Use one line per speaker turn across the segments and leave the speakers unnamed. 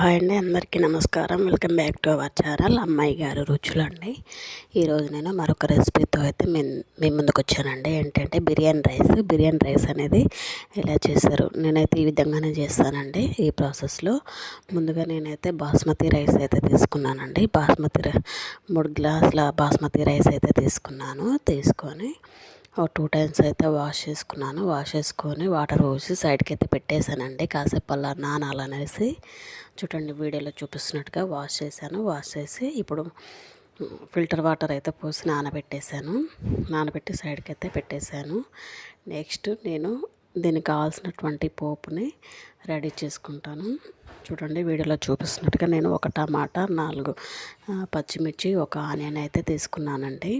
Hi అండి అందరికీ నమస్కారం. Welcome back to our channel. అమ్మాయి గారు రుచులు అండి ఈరోజు నేను మరొక రెసిపీతో అయితే మీ మీ ముందుకు వచ్చానండి. ఏంటంటే బిర్యానీ రైస్. బిర్యానీ రైస్ అనేది ఎలా చేస్తారు? నేనైతే ఈ విధంగానే చేస్తానండి ఈ ప్రాసెస్లో. ముందుగా నేనైతే బాస్మతి రైస్ అయితే తీసుకున్నానండి. బాస్మతి మూడు గ్లాసుల బాస్మతి రైస్ అయితే తీసుకున్నాను. తీసుకొని ఒక టూ టైమ్స్ అయితే వాష్ చేసుకున్నాను. వాష్ చేసుకొని వాటర్ పోసి సైడ్కి అయితే పెట్టేశానండి. కాసేపు అలా నానాలనేసి చూడండి వీడియోలో చూపిస్తున్నట్టుగా వాష్ చేశాను. వాష్ చేసి ఇప్పుడు ఫిల్టర్ వాటర్ అయితే పోసి నానబెట్టేశాను. నానబెట్టి సైడ్కి అయితే పెట్టేశాను. నెక్స్ట్ నేను దీనికి కావాల్సినటువంటి పోపుని రెడీ చేసుకుంటాను. చూడండి వీడియోలో చూపిస్తున్నట్టుగా నేను ఒక టమాటా నాలుగు పచ్చిమిర్చి ఒక ఆనియన్ అయితే తీసుకున్నానండి.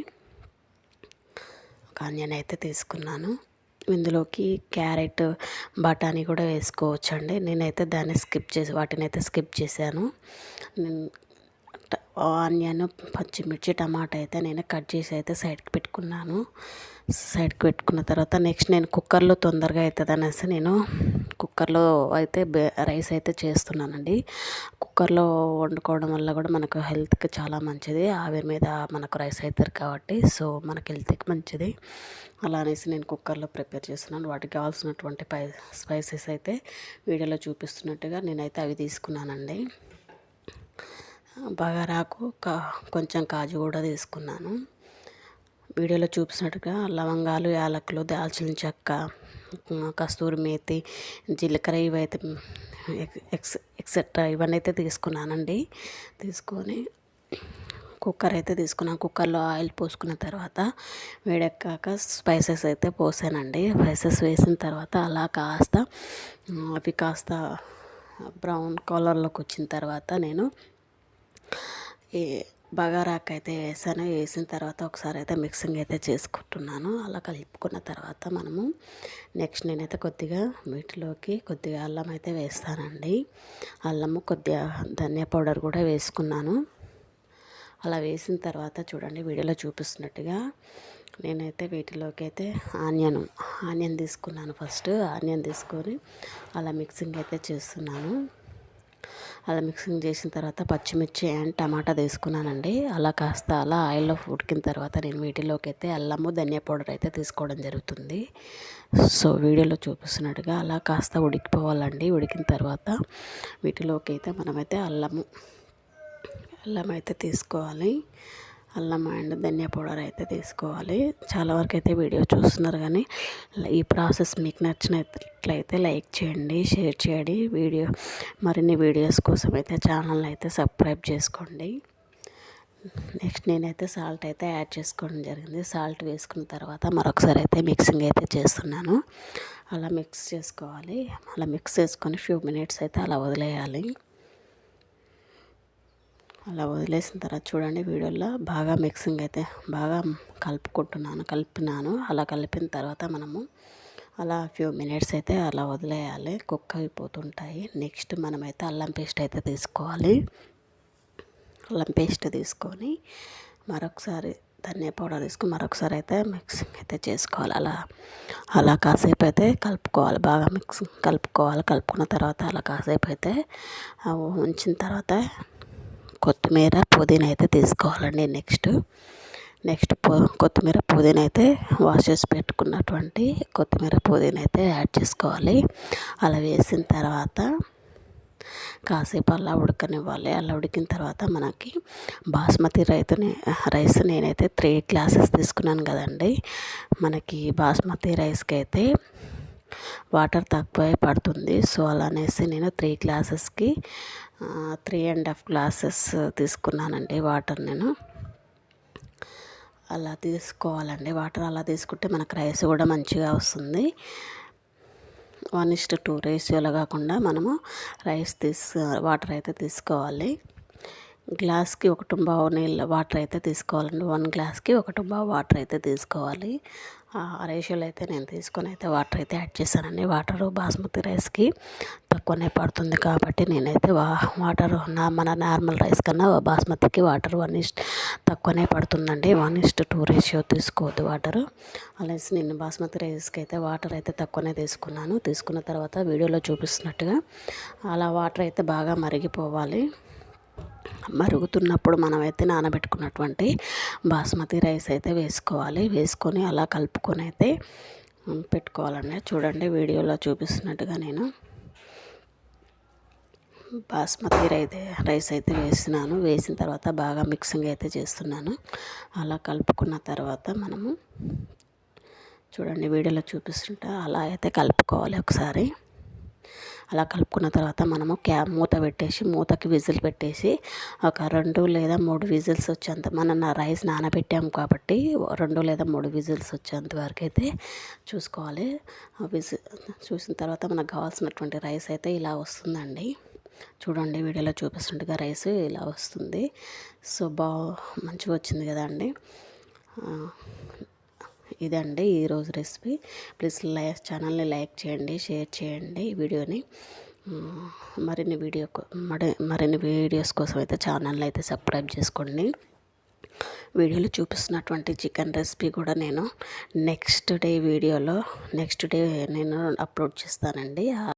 ఆనియన్ అయితే తీసుకున్నాను. ఇందులోకి క్యారెట్ బఠానీ కూడా వేసుకోవచ్చండి. నేనైతే దాన్ని స్కిప్ చేసి వాటిని అయితే స్కిప్ చేశాను. ఆనియన్ పచ్చిమిర్చి టమాటా అయితే నేను కట్ చేసి అయితే సైడ్కి పెట్టుకున్నాను. సైడ్కి పెట్టుకున్న తర్వాత నెక్స్ట్ నేను కుక్కర్లో తొందరగా అవుతుంది అనేసి నేను కుక్కర్లో అయితే రైస్ అయితే చేస్తున్నానండి. కుక్కర్లో వండుకోవడం వల్ల కూడా మనకు హెల్త్కి చాలా మంచిది. ఆవిరి మీద మనకు రైస్ అవుతారు కాబట్టి సో మనకు హెల్త్కి మంచిది. అలా అనేసి నేను కుక్కర్లో ప్రిపేర్ చేస్తున్నాను. వాటికి కావాల్సినటువంటి పై స్పైసెస్ అయితే వీడియోలో చూపిస్తున్నట్టుగా నేనైతే అవి తీసుకున్నానండి. బగారాకు కా కొంచెం కాజు కూడా తీసుకున్నాను. వీడియోలో చూపినట్టుగా లవంగాలు యాలకులు దాల్చిన చెక్క కస్తూరి మేతి జీలకర్ర ఇవైతే ఎక్స్ ఎక్సెట్రా ఇవన్నీ అయితే తీసుకున్నానండి. తీసుకొని కుక్కర్ అయితే తీసుకున్నాను. కుక్కర్లో ఆయిల్ పోసుకున్న తర్వాత వేడెక్కాక స్పైసెస్ అయితే పోసానండి. స్పైసెస్ వేసిన తర్వాత అలా కాస్త అవి కాస్త బ్రౌన్ కలర్లోకి వచ్చిన తర్వాత నేను ఈ బగారాకు అయితే వేసాను. వేసిన తర్వాత ఒకసారి అయితే మిక్సింగ్ అయితే చేసుకుంటున్నాను. అలా కలుపుకున్న తర్వాత మనము నెక్స్ట్ నేనైతే కొద్దిగా వీటిలోకి కొద్దిగా అల్లం అయితే వేస్తానండి. అల్లము కొద్దిగా ధనియా పౌడర్ కూడా వేసుకున్నాను. అలా వేసిన తర్వాత చూడండి వీడియోలో చూపిస్తున్నట్టుగా నేనైతే వీటిలోకి అయితే ఆనియన్ ఆనియన్ తీసుకున్నాను ఫస్ట్. ఆనియన్ తీసుకొని అలా మిక్సింగ్ అయితే చేస్తున్నాను. అలా మిక్సింగ్ చేసిన తర్వాత పచ్చిమిర్చి అండ్ టమాటా తీసుకున్నానండి. అలా కాస్త అలా ఆయిల్లో ఉడికిన తర్వాత నేను వీటిలోకి అయితే అల్లము ధనియా పౌడర్ అయితే తీసుకోవడం జరుగుతుంది. సో వీడియోలో చూపిస్తున్నట్టుగా అలా కాస్త ఉడికిపోవాలండి. ఉడికిన తర్వాత వీటిలోకి అయితే మనమైతే అల్లము అల్లం అయితే తీసుకోవాలి. అల్లం అండ్ ధనియా పౌడర్ అయితే తీసుకోవాలి. చాలా వరకు అయితే వీడియో చూస్తున్నారు కానీ ఈ ప్రాసెస్ మీకు నచ్చినట్లయితే లైక్ చేయండి షేర్ చేయండి. వీడియో మరిన్ని వీడియోస్ కోసం అయితే ఛానల్ అయితే సబ్స్క్రైబ్ చేసుకోండి. నెక్స్ట్ నేనైతే సాల్ట్ అయితే యాడ్ చేసుకోవడం జరిగింది. సాల్ట్ వేసుకున్న తర్వాత మరొకసారి అయితే మిక్సింగ్ అయితే చేస్తున్నాను. అలా మిక్స్ చేసుకోవాలి. అలా మిక్స్ చేసుకొని ఫ్యూ మినిట్స్ అయితే అలా వదిలేయాలి. అలా వదిలేసిన తర్వాత చూడండి వీడియోలో బాగా మిక్సింగ్ అయితే బాగా కలుపుకుంటున్నాను కలిపినాను. అలా కలిపిన తర్వాత మనము అలా ఫ్యూ మినిట్స్ అయితే అలా వదిలేయాలి. కుక్ అయిపోతుంటాయి. నెక్స్ట్ మనమైతే అల్లం పేస్ట్ అయితే తీసుకోవాలి. అల్లం పేస్ట్ తీసుకొని మరొకసారి ధనియా పౌడర్ తీసుకుని మరొకసారి అయితే మిక్సింగ్ అయితే చేసుకోవాలి. అలా అలా కాసేపు అయితే కలుపుకోవాలి. బాగా మిక్సింగ్ కలుపుకోవాలి. కలుపుకున్న తర్వాత అలా కాసేపు అయితే ఉంచిన తర్వాత కొత్తిమీర పుదీనా అయితే తీసుకోవాలండి నెక్స్ట్. నెక్స్ట్ కొత్తిమీర పుదీనా అయితే వాష్ చేసి పెట్టుకున్నటువంటి కొత్తిమీర పుదీనా అయితే యాడ్ చేసుకోవాలి. అలా వేసిన తర్వాత కాసేపు అలా ఉడకనివ్వాలి. అలా ఉడికిన తర్వాత మనకి బాస్మతి రైతుని రైస్ నేనైతే త్రీ గ్లాసెస్ తీసుకున్నాను కదండి. మనకి బాస్మతి రైస్కి అయితే వాటర్ తక్కువే పడుతుంది. సో అలా అనేసి నేను త్రీ గ్లాసెస్కి త్రీ అండ్ హాఫ్ గ్లాసెస్ తీసుకున్నానండి వాటర్ నేను. అలా తీసుకోవాలండి. వాటర్ అలా తీసుకుంటే మనకు రైస్ కూడా మంచిగా వస్తుంది. వన్ ఇస్ట్ టూ రేషియోలో కాకుండా మనము రైస్ తీసు వాటర్ అయితే తీసుకోవాలి. గ్లాస్కి ఒక బావు నీళ్ళ వాటర్ అయితే తీసుకోవాలండి. వన్ గ్లాస్కి ఒక బావు వాటర్ అయితే తీసుకోవాలి. రేషియోలో అయితే నేను తీసుకొని అయితే వాటర్ అయితే యాడ్ చేశానండి. వాటర్ బాస్మతి రైస్కి తక్కువనే పడుతుంది కాబట్టి నేనైతే వా వాటర్ నా మన నార్మల్ రైస్ కన్నా బాస్మతికి వాటర్ వన్ ఇస్ట్ తక్కువనే పడుతుందండి. One is to two ratio తీసుకోవద్దు వాటర్. అలాగే నేను బాస్మతి రైస్కి అయితే వాటర్ అయితే తక్కువనే తీసుకున్నాను. తీసుకున్న తర్వాత వీడియోలో చూపిస్తున్నట్టుగా అలా వాటర్ అయితే బాగా మరిగిపోవాలి. మరుగుతున్నప్పుడు మనమైతే నానబెట్టుకున్నటువంటి బాస్మతి రైస్ అయితే వేసుకోవాలి. వేసుకొని అలా కలుపుకొని అయితే పెట్టుకోవాలండి. చూడండి వీడియోలో చూపిస్తున్నట్టుగా నేను బాస్మతి రైతే రైస్ అయితే వేసినాను. వేసిన తర్వాత బాగా మిక్సింగ్ అయితే చేస్తున్నాను. అలా కలుపుకున్న తర్వాత మనము చూడండి వీడియోలో చూపిస్తుంటే. అలా అయితే కలుపుకోవాలి ఒకసారి. అలా కలుపుకున్న తర్వాత మనము క్యా మూత పెట్టేసి మూతకి విజిల్ పెట్టేసి ఒక రెండు లేదా మూడు విజిల్స్ వచ్చేంత మనం నా రైస్ నానబెట్టాము కాబట్టి రెండు లేదా మూడు విజిల్స్ వచ్చేంత వరకు అయితే చూసుకోవాలి. విజిల్ చూసిన తర్వాత మనకు కావాల్సినటువంటి రైస్ అయితే ఇలా వస్తుందండి. చూడండి వీడియోలో చూపిస్తుండగా రైస్ ఇలా వస్తుంది. సో బా మంచిగా వచ్చింది కదా అండి ఇదండి ఈరోజు రెసిపీ. ప్లీజ్ లైక్ ఛానల్ని లైక్ చేయండి షేర్ చేయండి వీడియోని. మరిన్ని వీడియో మరి మరిన్ని వీడియోస్ కోసం అయితే ఛానల్ని అయితే సబ్స్క్రైబ్ చేసుకోండి. వీడియోలో చూపిస్తున్నటువంటి చికెన్ రెసిపీ కూడా నేను నెక్స్ట్ డే వీడియోలో నెక్స్ట్ డే నేను అప్లోడ్ చేస్తానండి.